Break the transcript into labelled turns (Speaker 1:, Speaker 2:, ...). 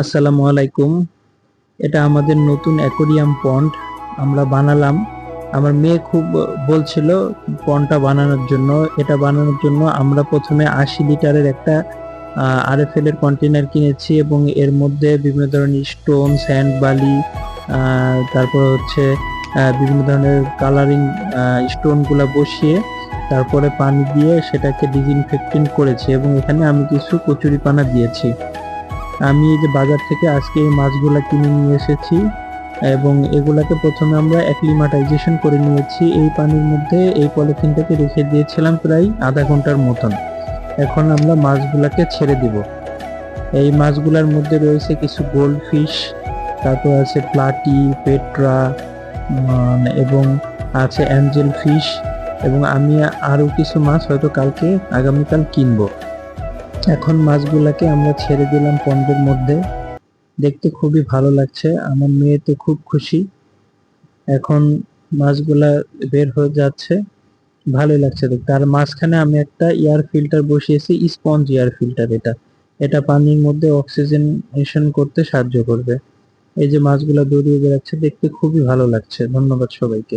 Speaker 1: আসসালামু আলাইকুম। এটা আমাদের নতুন অ্যাকোরিয়াম পন্ড। আমরা বানালাম। আমার মেয়ে খুব বলছিল পন্ডটা বানানোর জন্য। এটা বানানোর জন্য আমরা প্রথমে আশি লিটারের একটা আরএফএল এর কন্টেনার কিনেছি এবং এর মধ্যে বিভিন্ন ধরনের স্টোন, স্যান্ড বালি তারপর হচ্ছে বিভিন্ন ধরনের কালারিং স্টোনগুলো বসিয়ে তারপরে পানি দিয়ে সেটাকে ডিসইনফেক্টিং করেছি এবং এখানে আমি কিছু কচুরিপানা দিয়েছি। আমি এই যে বাজার থেকে আজকে এই মাছগুলা কিনে নিয়ে এসেছি এবং এগুলাকে প্রথমে আমরা অ্যাক্লিমাটাইজেশন করে নিয়েছি। এই পানির মধ্যে এই পলিথিনটাকে রেখে দিয়েছিলাম প্রায় আধা ঘণ্টার মতন। এখন আমরা মাছগুলাকে ছেড়ে দিব। এই মাছগুলার মধ্যে রয়েছে কিছু গোল্ড ফিশ তারপর আছে প্লাটি, পেট্রা এবং আছে অ্যাঞ্জেল ফিশ, এবং আমি আরও কিছু মাছ হয়তো কালকে, আগামীকাল কিনবো। এখন মাছগুলাকে আমরা ছেড়ে দিলাম পন্ডের মধ্যে। দেখতে খুবই ভালো লাগছে, আমার মেয়ে তো খুব খুশি। এখন মাছগুলা বের হয়ে যাচ্ছে, ভালোই লাগছে দেখতে। আর মাঝখানে আমি একটা এয়ার ফিল্টার বসিয়েছি স্পঞ্জ এয়ার ফিল্টার এটা। এটা পানির মধ্যে অক্সিজেনেশন করতে সাহায্য করবে। এই যে মাছগুলা দৌড়িয়ে বেড়াচ্ছে দেখতে খুবই ভালো লাগছে। ধন্যবাদ সবাইকে।